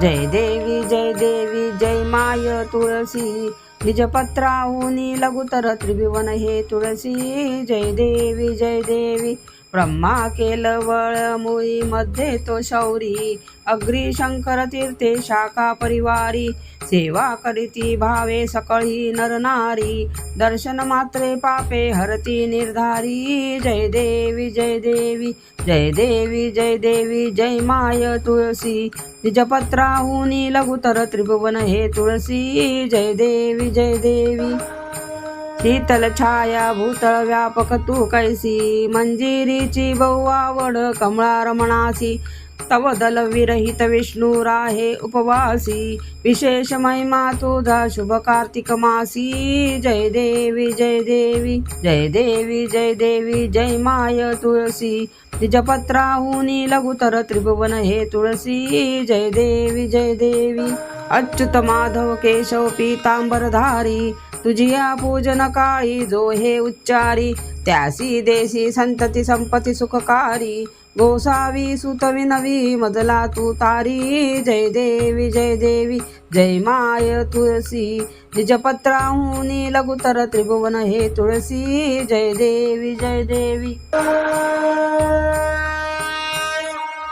जय देवी जय देवी जय माय तुळसी निजपत्राहुनी लघुतर त्रिभुवन हे तुळसी जय देवी जय देवी ब्रह्मा केलवळ मुळी मध्ये तो शौरी. अग्री शंकर तीर्थे शाखा परिवारी. सेवा करीती भावे सकळी नरनारी दर्शन मात्रे पापे हरती निर्धारी. जय देवी जय देवी जय देवी जय देवी जय माय तुळसी. निजपत्राहुनी लघुतर त्रिभुवन हे तुळसी. जय देवी जय देवी. शीतल छाया भूतळ व्यापक तू कैसी. मंजिरीची बहु आवड कमळा रमणासी तव दल विरहित विष्णू राहे उपवासी। विशेष महिमा तुझा शुभ कार्तिक मासी। जय देवी जय देवी जय देवी जय देवी जय माय तुळसी। निजपत्राहुनी लघुतर त्रिभुवन हे तुळसी। जय देवी जय देवी। अच्युत माधव केशव पीतांबरधारी। तुझिया पूजन काळी जो हे उच्चारी। त्यासी देशी संतती संपती सुखकारी। गोसावी सुतवी नवी मजला तू तारी जय देवी जय देवी जय माय तुळसी. निजपत्राहुनी लघुतर त्रिभुवन हे तुळसी जय देवी जय देवी.